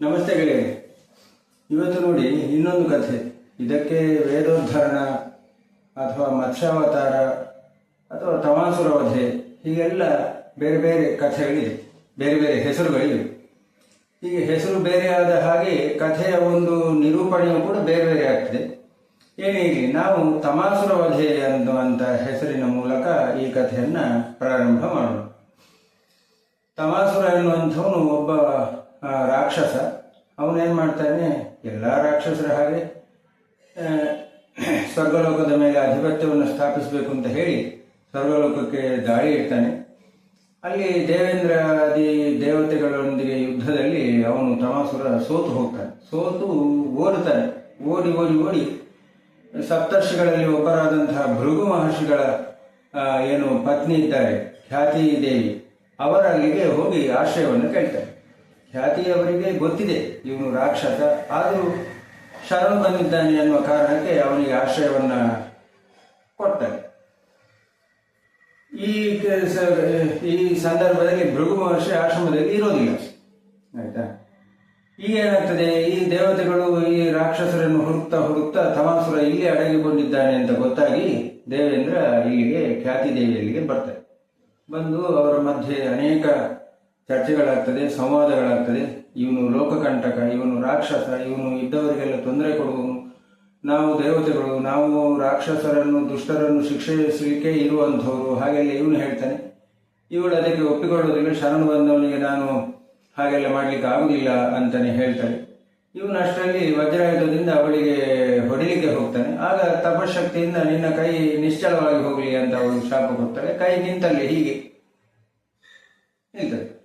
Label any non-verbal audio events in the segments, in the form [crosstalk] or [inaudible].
ನಮಸ್ತೆ ಗೆಳೆಯ ಇವತ್ತು ನೋಡಿ ಇನ್ನೊಂದು ಕಥೆ. ಇದಕ್ಕೆ ವೇದೋದ್ಧರಣ ಅಥವಾ ಮತ್ಸ್ಯಾವತಾರ ಅಥವಾ ತಮಾಸುರ ವಧೆ, ಹೀಗೆಲ್ಲ ಬೇರೆ ಬೇರೆ ಕಥೆಗಳಿವೆ. ಬೇರೆ ಬೇರೆ ಹೆಸರುಗಳಿವೆ. ಹೀಗೆ ಹೆಸರು ಬೇರೆಯಾದ ಹಾಗೆ ಕಥೆಯ ಒಂದು ನಿರೂಪಣೆಯು ಕೂಡ ಬೇರೆ ಬೇರೆ ಆಗ್ತದೆ. ಏನೇ ಇರಲಿ, ನಾವು ತಮಾಸುರ ವಧೆ ಅನ್ನುವಂಥ ಹೆಸರಿನ ಮೂಲಕ ಈ ಕಥೆಯನ್ನು ಪ್ರಾರಂಭ ಮಾಡೋಣ. ತಮಾಸುರ ಎನ್ನುವಂಥವನು ಒಬ್ಬ ರಾಕ್ಷಸ ಅವನೇನು ಮಾಡ್ತಾನೆ? ಎಲ್ಲ ರಾಕ್ಷಸರ ಹಾಗೆ ಸ್ವರ್ಗಲೋಕದ ಮೇಲೆ ಆಧಿಪತ್ಯವನ್ನು ಸ್ಥಾಪಿಸಬೇಕು ಅಂತ ಹೇಳಿ ಸ್ವರ್ಗಲೋಕಕ್ಕೆ ದಾಳಿ ಇಡ್ತಾನೆ. ಅಲ್ಲಿ ದೇವೇಂದ್ರಾದಿ ದೇವತೆಗಳೊಂದಿಗೆ ಯುದ್ಧದಲ್ಲಿ ಅವನು ತಮಾಸುರ ಸೋತು ಹೋಗ್ತಾನೆ. ಸೋತು ಓಡುತ್ತಾನೆ ಓಡಿ ಓಡಿ ಓಡಿ ಸಪ್ತರ್ಷಿಗಳಲ್ಲಿ ಒಬ್ಬರಾದಂತಹ ಭೃಗು ಮಹರ್ಷಿಗಳ ಏನು ಪತ್ನಿ ಇದ್ದಾರೆ, ಖ್ಯಾತಿ ದೇವಿ ಅವರ ಅಲ್ಲಿಗೆ ಹೋಗಿ ಆಶ್ರಯವನ್ನು ಕೇಳ್ತಾರೆ ಖ್ಯಾತಿಯವರಿಗೆ ಗೊತ್ತಿದೆ, ಇವನು ರಾಕ್ಷಸ. ಆದರೂ ಶರಣು ಬಂದಿದ್ದಾನೆ ಅನ್ನುವ ಕಾರಣಕ್ಕೆ ಅವನಿಗೆ ಆಶ್ರಯವನ್ನ ಕೊಟ್ಟ ಈ ಈ ಸಂದರ್ಭದಲ್ಲಿ ಭೃಗು ಮಹರ್ಷಿ ಆಶ್ರಮದಲ್ಲಿ ಇರೋದಿಲ್ಲ. ಆಯ್ತಾ? ಈಗ ಏನಾಗ್ತದೆ? ಈ ದೇವತೆಗಳು ಈ ರಾಕ್ಷಸರನ್ನು ಹುಡುಕ್ತಾ ಹುಡುಕ್ತಾ ತಮಾಸುರ ಇಲ್ಲಿ ಅಡಗಿಕೊಂಡಿದ್ದಾನೆ ಅಂತ ಗೊತ್ತಾಗಿ ದೇವೇಂದ್ರ ಇಲ್ಲಿಗೆ ಖ್ಯಾತಿ ದೇವಿಯಲ್ಲಿಗೆ ಬರ್ತಾರೆ. ಬಂದು ಅವರ ಮಧ್ಯೆ ಅನೇಕ ಚರ್ಚೆಗಳಾಗ್ತದೆ, ಸಂವಾದಗಳಾಗ್ತದೆ. ಇವನು ಲೋಕಕಂಟಕ, ಇವನು ರಾಕ್ಷಸ, ಇವನು ಇದ್ದವರಿಗೆಲ್ಲ ತೊಂದರೆ ಕೊಡುವನು. ನಾವು ದೇವತೆಗಳು, ನಾವು ರಾಕ್ಷಸರನ್ನು, ದುಷ್ಟರನ್ನು ಶಿಕ್ಷಿಸಲಿಕ್ಕೆ ಇರುವಂಥವರು, ಹಾಗೆಲ್ಲ ಇವನು ಹೇಳ್ತಾನೆ. ಇವಳು ಅದಕ್ಕೆ ಒಪ್ಪಿಕೊಳ್ಳೋದಿಲ್ಲ, ಶರಣು ಬಂದವನಿಗೆ ನಾನು ಹಾಗೆಲ್ಲ ಮಾಡಲಿಕ್ಕೆ ಆಗುದಿಲ್ಲ ಅಂತಾನೆ ಹೇಳ್ತಾನೆ ಇವನು ಅಷ್ಟರಲ್ಲಿ ವಜ್ರಾಯುಧದಿಂದ ಅವಳಿಗೆ ಹೊಡಿಲಿಕ್ಕೆ ಹೋಗ್ತಾನೆ. ಆಗ ತಪಶಕ್ತಿಯಿಂದ ನಿನ್ನ ಕೈ ನಿಶ್ಚಲವಾಗಿ ಹೋಗಲಿ ಅಂತ ಅವಳು ಶಾಪ ಕೊಡ್ತಾರೆ ಕೈ ನಿಂತಲ್ಲಿ ಹೀಗೆ. ನಿಲ್ತದೆ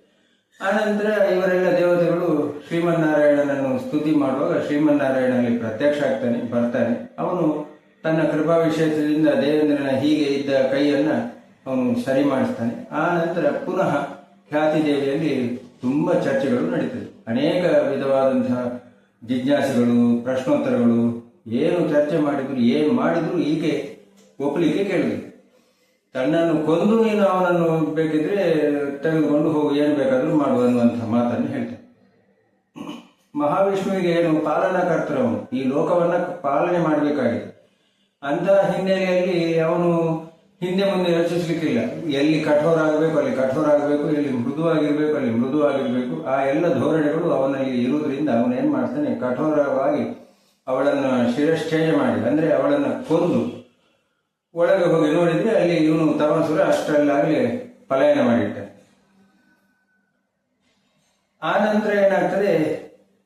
ಆನಂತರ ಇವರೆಲ್ಲ ದೇವತೆಗಳು ಶ್ರೀಮನ್ನಾರಾಯಣನನ್ನು ಸ್ತುತಿ ಮಾಡುವಾಗ ಶ್ರೀಮನ್ನಾರಾಯಣನಲ್ಲಿ ಪ್ರತ್ಯಕ್ಷ ಆಗ್ತಾನೆ, ಬರ್ತಾನೆ. ಅವನು ತನ್ನ ಕೃಪಾ ವಿಶೇಷದಿಂದ ದೇವೇಂದ್ರನ ಹೀಗೆ ಇದ್ದ ಕೈಯನ್ನ ಅವನು ಸರಿ ಮಾಡಿಸ್ತಾನೆ. ಆ ನಂತರ ಪುನಃ ಖ್ಯಾತಿ ದೇವಿಯಲ್ಲಿ ತುಂಬಾ ಚರ್ಚೆಗಳು ನಡೀತದೆ. ಅನೇಕ ವಿಧವಾದಂತಹ ಜಿಜ್ಞಾಸೆಗಳು, ಪ್ರಶ್ನೋತ್ತರಗಳು, ಏನು ಚರ್ಚೆ ಮಾಡಿದ್ರು, ಏನು ಮಾಡಿದ್ರು ಹೀಗೆ ಒಪ್ಪಲಿಕ್ಕೆ ಕೇಳಿದ್ರು. ತನ್ನನ್ನು ಕೊಂದು ನೀನು ಅವನನ್ನು ಬೇಕಿದ್ರೆ ತೆಗೆದುಕೊಂಡು ಹೋಗಿ, ಏನು ಬೇಕಾದರೂ ಮಾಡು ಅನ್ನುವಂಥ ಮಾತನ್ನು ಹೇಳ್ತಾನೆ. ಮಹಾವಿಷ್ಣುವಿಗೆ ಏನು ಪಾಲನಕರ್ತರವನು ಈ ಲೋಕವನ್ನು ಪಾಲನೆ ಮಾಡಬೇಕಾಗಿದೆ. ಅಂತಹ ಹಿನ್ನೆಲೆಯಲ್ಲಿ ಅವನು ಹಿಂದೆ ಮುಂದೆ ಯೋಚಿಸಲಿಕ್ಕಿಲ್ಲ ಎಲ್ಲಿ ಕಠೋರ ಆಗಬೇಕು ಅಲ್ಲಿ ಕಠೋರ ಆಗಬೇಕು ಎಲ್ಲಿ ಮೃದುವಾಗಿರಬೇಕು, ಅಲ್ಲಿ ಮೃದುವಾಗಿರಬೇಕು, ಆ ಎಲ್ಲ ಧೋರಣೆಗಳು ಅವನಲ್ಲಿ ಇರುವುದರಿಂದ ಅವನೇನು ಮಾಡ್ತಾನೆ? ಕಠೋರವಾಗಿ ಅವಳನ್ನು ಶಿರಶ್ಚೇಯ ಮಾಡಿ, ಅಂದರೆ ಅವಳನ್ನು ಕೊಂದು ಒಳಗೆ ಹೋಗಿ ನೋಡಿದ್ರೆ ಅಲ್ಲಿ ಇವನು ತಪಾಸುರ ಅಷ್ಟರಲ್ಲಾಗಲಿ ಪಲಾಯನ ಮಾಡಿಟ್ಟ. ಆ ನಂತರ ಏನಾಗ್ತದೆ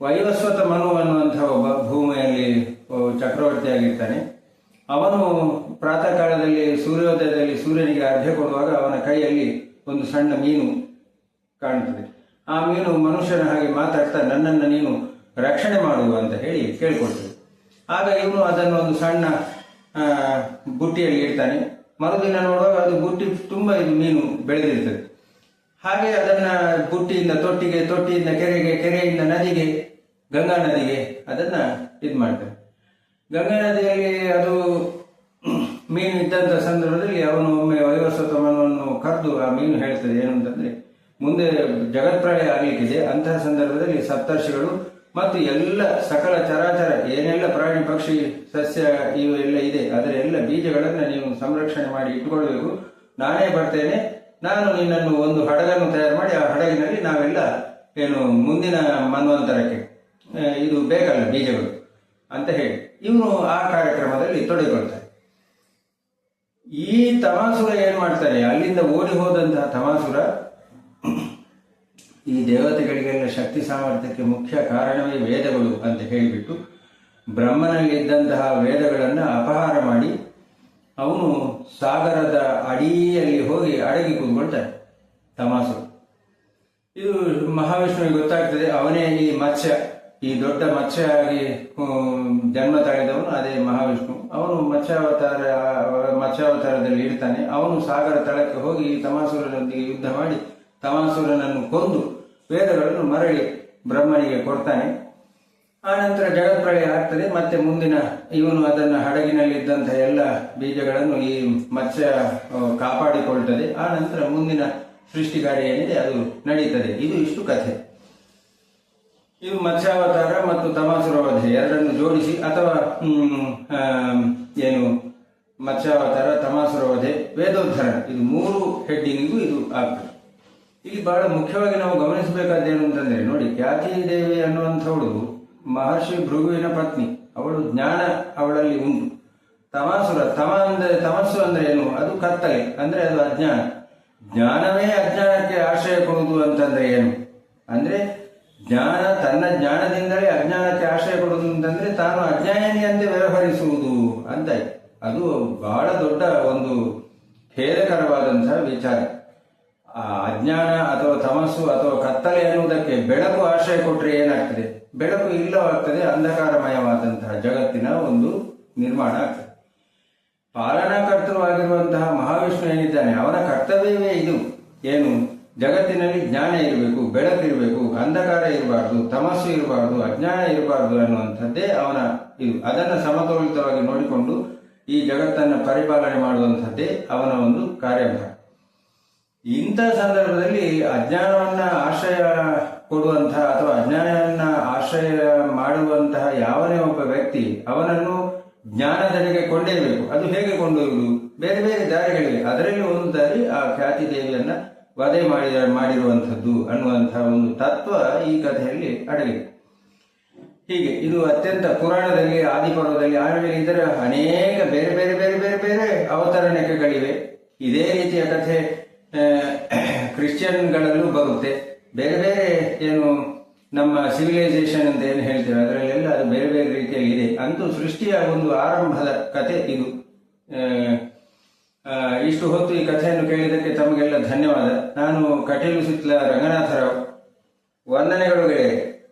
ವೈವಸ್ವತ ಮನು ಅನ್ನುವಂತಹ ಒಬ್ಬ ಭೂಮಿಯಲ್ಲಿ ಚಕ್ರವರ್ತಿ ಚಕ್ರವರ್ತಿಯಾಗಿರ್ತಾನೆ. ಅವನು ಪ್ರಾತಃ ಕಾಲದಲ್ಲಿ ಸೂರ್ಯೋದಯದಲ್ಲಿ ಸೂರ್ಯನಿಗೆ ಅರ್ಘ್ಯ ಕೊಡುವಾಗ ಅವನ ಕೈಯಲ್ಲಿ ಒಂದು ಸಣ್ಣ ಮೀನು ಕಾಣ್ತದೆ. ಆ ಮೀನು ಮನುಷ್ಯನ ಹಾಗೆ ಮಾತಾಡ್ತಾ, ನನ್ನನ್ನು ನೀನು ರಕ್ಷಣೆ ಮಾಡುವ ಅಂತ ಹೇಳಿ ಕೇಳ್ಕೊಳ್ತದೆ. ಆಗ ಇವನು ಅದನ್ನು ಒಂದು ಸಣ್ಣ ಬುಟ್ಟಿಯಲ್ಲಿ ಇಡ್ತಾನೆ. ಮರುದಿನ ನೋಡುವಾಗ ಅದು ಬುಟ್ಟಿ ತುಂಬಾ ಇದು ಮೀನು ಬೆಳೆದಿರ್ತದೆ. ಹಾಗೆ ಅದನ್ನ ಬುಟ್ಟಿಯಿಂದ ತೊಟ್ಟಿಗೆ, ತೊಟ್ಟಿಯಿಂದ ಕೆರೆಗೆ, ಕೆರೆಯಿಂದ ನದಿಗೆ, ಗಂಗಾ ನದಿಗೆ ಅದನ್ನ ಇದು ಮಾಡ್ತಾನೆ ಗಂಗಾ ನದಿಯಲ್ಲಿ ಅದು [clears throat] ಮೀನು ಇದ್ದಂತ ಸಂದರ್ಭದಲ್ಲಿ ಅವನು ಒಮ್ಮೆ ವೈವಸ್ವತಮನವನ್ನು ಕರೆದು ಆ ಮೀನು ಹೇಳ್ತದೆ. ಏನು ಅಂತಂದ್ರೆ ಮುಂದೆ ಜಗತ್ಪ್ರಳಯ ಆಗಲಿಕ್ಕಿದೆ. ಅಂತಹ ಸಂದರ್ಭದಲ್ಲಿ ಸಪ್ತರ್ಷಿಗಳು ಮತ್ತು ಎಲ್ಲ ಸಕಲ ಚರಾಚರ ಏನೆಲ್ಲ ಪ್ರಾಣಿ ಪಕ್ಷಿ ಸಸ್ಯ ಇವು ಎಲ್ಲ ಇದೆ, ಅದರ ಎಲ್ಲ ಬೀಜಗಳನ್ನು ನೀವು ಸಂರಕ್ಷಣೆ ಮಾಡಿ ಇಟ್ಟುಕೊಳ್ಬೇಕು ನಾನೇ ಬರ್ತೇನೆ, ನಾನು ನಿನ್ನನ್ನು ಒಂದು ಹಡಗನ್ನು ತಯಾರು ಮಾಡಿ, ಆ ಹಡಗಿನಲ್ಲಿ ನಾವೆಲ್ಲ ಏನು ಮುಂದಿನ ಮನ್ವಂತರಕ್ಕೆ ಇದು ಬೇಕಲ್ಲ ಬೀಜಗಳು ಅಂತ ಹೇಳಿ. ಇವನು ಆ ಕಾರ್ಯಕ್ರಮದಲ್ಲಿ ತೊಡಗಿಕೊಳ್ತಾರೆ ಈ ತಮಾಸುರ ಏನ್ ಮಾಡ್ತಾರೆ ಅಲ್ಲಿಂದ ಓಡಿ ಹೋದಂತಹ ತಮಾಸುರ ಈ ದೇವತೆಗಳಿಗೆಲ್ಲ ಶಕ್ತಿ ಸಾಮರ್ಥ್ಯಕ್ಕೆ ಮುಖ್ಯ ಕಾರಣವೇ ವೇದಗಳು ಅಂತ ಹೇಳಿಬಿಟ್ಟು ಬ್ರಹ್ಮನಲ್ಲಿದ್ದಂತಹ ವೇದಗಳನ್ನು ಅಪಹಾರ ಮಾಡಿ ಅವನು ಸಾಗರದ ಅಡಿಯಲ್ಲಿ ಹೋಗಿ ಅಡಗಿ ಕೂತ್ಕೊಳ್ತಾನೆ ತಮಾಸು. ಇದು ಮಹಾವಿಷ್ಣುವಿಗೆ ಗೊತ್ತಾಗ್ತದೆ, ಅವನೇ ಈ ಮತ್ಸ್ಯ, ಈ ದೊಡ್ಡ ಮತ್ಸ್ಯ ಆಗಿ ಜನ್ಮ ತಾಳಿದವನು ಅದೇ ಮಹಾವಿಷ್ಣು. ಅವನು ಮತ್ಸ್ಯಾವತಾರ ಮತ್ಸ್ಯಾವತಾರದಲ್ಲಿ ಇರ್ತಾನೆ. ಅವನು ಸಾಗರ ತಳಕ್ಕೆ ಹೋಗಿ ತಮಾಸುರನೊಂದಿಗೆ ಯುದ್ಧ ಮಾಡಿ ತಮಾಸುರನನ್ನು ಕೊಂದು ವೇದಗಳನ್ನು ಮರಳಿ ಬ್ರಹ್ಮನಿಗೆ ಕೊಡ್ತಾನೆ. ಆನಂತರ ನಂತರ ಜಗತ್ಪ್ರಳಯ ಆಗ್ತದೆ. ಮತ್ತೆ ಮುಂದಿನ ಇವನು ಅದನ್ನ ಹಡಗಿನಲ್ಲಿದ್ದಂತಹ ಎಲ್ಲ ಬೀಜಗಳನ್ನು ಈ ಮತ್ಸ್ಯ ಕಾಪಾಡಿಕೊಳ್ತದೆ. ಆ ನಂತರ ಮುಂದಿನ ಸೃಷ್ಟಿ ಏನಿದೆ, ಅದು ನಡೀತದೆ. ಇದು ಇಷ್ಟು ಕಥೆ. ಇದು ಮತ್ಸ್ಯಾವತಾರ ಮತ್ತು ತಮಾಸುರವಧೆ ಎರಡನ್ನು ಜೋಡಿಸಿ, ಅಥವಾ ಏನು, ಮತ್ಸ್ಯಾವತಾರ, ತಮಾಸುರವಧೆ, ವೇದೋದ್ಧರಣ. ಇದು ಮೂರು ಹೆಡ್ಡಿಂಗಿಗೂ ಇದು ಆಗ್ತದೆ. ಇಲ್ಲಿ ಬಹಳ ಮುಖ್ಯವಾಗಿ ನಾವು ಗಮನಿಸಬೇಕಾದ್ದೇನು ಅಂತಂದ್ರೆ, ನೋಡಿ ಖ್ಯಾತಿ ದೇವಿ ಅನ್ನುವಂಥವಳು ಮಹರ್ಷಿ ಭೃಗುವಿನ ಪತ್ನಿ. ಅವಳು ಜ್ಞಾನ ಅವಳಲ್ಲಿ ಉಂಟು. ತಮಾಸುರ, ತಮ ಅಂದರೆ, ತಮಸ್ಸು ಅಂದ್ರೆ ಏನು? ಅದು ಕತ್ತಲೆ, ಅಂದ್ರೆ ಅದು ಅಜ್ಞಾನ. ಜ್ಞಾನವೇ ಅಜ್ಞಾನಕ್ಕೆ ಆಶ್ರಯ ಕೊಡುವುದು ಅಂತಂದ್ರೆ ಏನು? ಅಂದ್ರೆ, ಜ್ಞಾನ ತನ್ನ ಜ್ಞಾನದಿಂದಲೇ ಅಜ್ಞಾನಕ್ಕೆ ಆಶ್ರಯ ಕೊಡುವುದು ಅಂತಂದ್ರೆ ತಾನು ಅಜ್ಞಾನಿಯಂತೆ ವ್ಯವಹರಿಸುವುದು ಅಂತ ಅದು ಬಹಳ ದೊಡ್ಡ ಒಂದು ಖೇದಕರವಾದಂತಹ ವಿಚಾರ. ಅಜ್ಞಾನ ಅಥವಾ ತಮಸ್ಸು ಅಥವಾ ಕತ್ತಲೆ ಅನ್ನುವುದಕ್ಕೆ ಬೆಳಕು ಆಶ್ರಯ ಕೊಟ್ಟರೆ ಏನಾಗ್ತದೆ? ಬೆಳಕು ಇಲ್ಲವಾಗ್ತದೆ, ಅಂಧಕಾರಮಯವಾದಂತಹ ಜಗತ್ತಿನ ಒಂದು ನಿರ್ಮಾಣ ಆಗ್ತದೆ. ಪಾಲನಾಕರ್ತೃವಾಗಿರುವಂತಹ ಮಹಾವಿಷ್ಣು ಏನಿದ್ದಾನೆ, ಅವನ ಕರ್ತವ್ಯವೇ ಇದು. ಏನು? ಜಗತ್ತಿನಲ್ಲಿ ಜ್ಞಾನ ಇರಬೇಕು ಬೆಳಕಿರಬೇಕು ಅಂಧಕಾರ ಇರಬಾರ್ದು, ತಮಸ್ಸು ಇರಬಾರ್ದು, ಅಜ್ಞಾನ ಇರಬಾರ್ದು ಅನ್ನುವಂಥದ್ದೇ ಅವನ ಇದು. ಅದನ್ನು ಸಮತೋಲಿತವಾಗಿ ನೋಡಿಕೊಂಡು ಈ ಜಗತ್ತನ್ನು ಪರಿಪಾಲನೆ ಮಾಡುವಂಥದ್ದೇ ಅವನ ಒಂದು ಕಾರ್ಯಭಾರ ಇಂಥ ಸಂದರ್ಭದಲ್ಲಿ ಅಜ್ಞಾನವನ್ನ ಆಶ್ರಯ ಕೊಡುವಂತಹ ಅಥವಾ ಅಜ್ಞಾನವನ್ನ ಆಶ್ರಯ ಮಾಡುವಂತಹ ಯಾವನೇ ಒಬ್ಬ ವ್ಯಕ್ತಿ ಅವನನ್ನು ಜ್ಞಾನದೆಡೆಗೆ ಕೊಂಡೇಬೇಕು ಅದು ಹೇಗೆ ಕೊಂಡೊಯ್ಯುವುದು? ಬೇರೆ ಬೇರೆ ದಾರಿಗಳಿವೆ. ಅದರಲ್ಲಿ ಒಂದು ದಾರಿ ಆ ಖ್ಯಾತಿ ದೇವಿಯನ್ನ ವಧೆ ಮಾಡಿದ ಮಾಡಿರುವಂಥದ್ದು ಅನ್ನುವಂತಹ ಒಂದು ತತ್ವ ಈ ಕಥೆಯಲ್ಲಿ ಅಡಗಿದೆ. ಹೀಗೆ, ಇದು ಅತ್ಯಂತ ಪುರಾಣದಲ್ಲಿ, ಆದಿಪರ್ವದಲ್ಲಿ ಆಮೇಲೆ ಇದರ ಅನೇಕ ಬೇರೆ ಬೇರೆ ಬೇರೆ ಬೇರೆ ಬೇರೆ ಅವತರಣಿಕೆಗಳಿವೆ. ಇದೇ ರೀತಿಯ ಕಥೆ ಕ್ರಿಶ್ಚಿಯನ್ಗಳಲ್ಲೂ ಬರುತ್ತೆ. ಬೇರೆ ಬೇರೆ ಏನು ನಮ್ಮ ಸಿವಿಲೈಸೇಷನ್ ಅಂತ ಏನು ಹೇಳ್ತೇವೆ, ಅದರಲ್ಲೆಲ್ಲ ಅದು ಬೇರೆ ಬೇರೆ ರೀತಿಯಲ್ಲಿ ಇದೆ. ಅಂತೂ ಸೃಷ್ಟಿಯ ಒಂದು ಆರಂಭದ ಕಥೆ ಇದು. ಇಷ್ಟು ಹೊತ್ತು ಈ ಕಥೆಯನ್ನು ಕೇಳಿದ್ದಕ್ಕೆ ತಮಗೆಲ್ಲ ಧನ್ಯವಾದ. ನಾನು ಕಟೀಲು ಸುತ್ತಲ ರಂಗನಾಥರಾವ್. ವಂದನೆಗಳು ಗೆಳೆಯರೆ.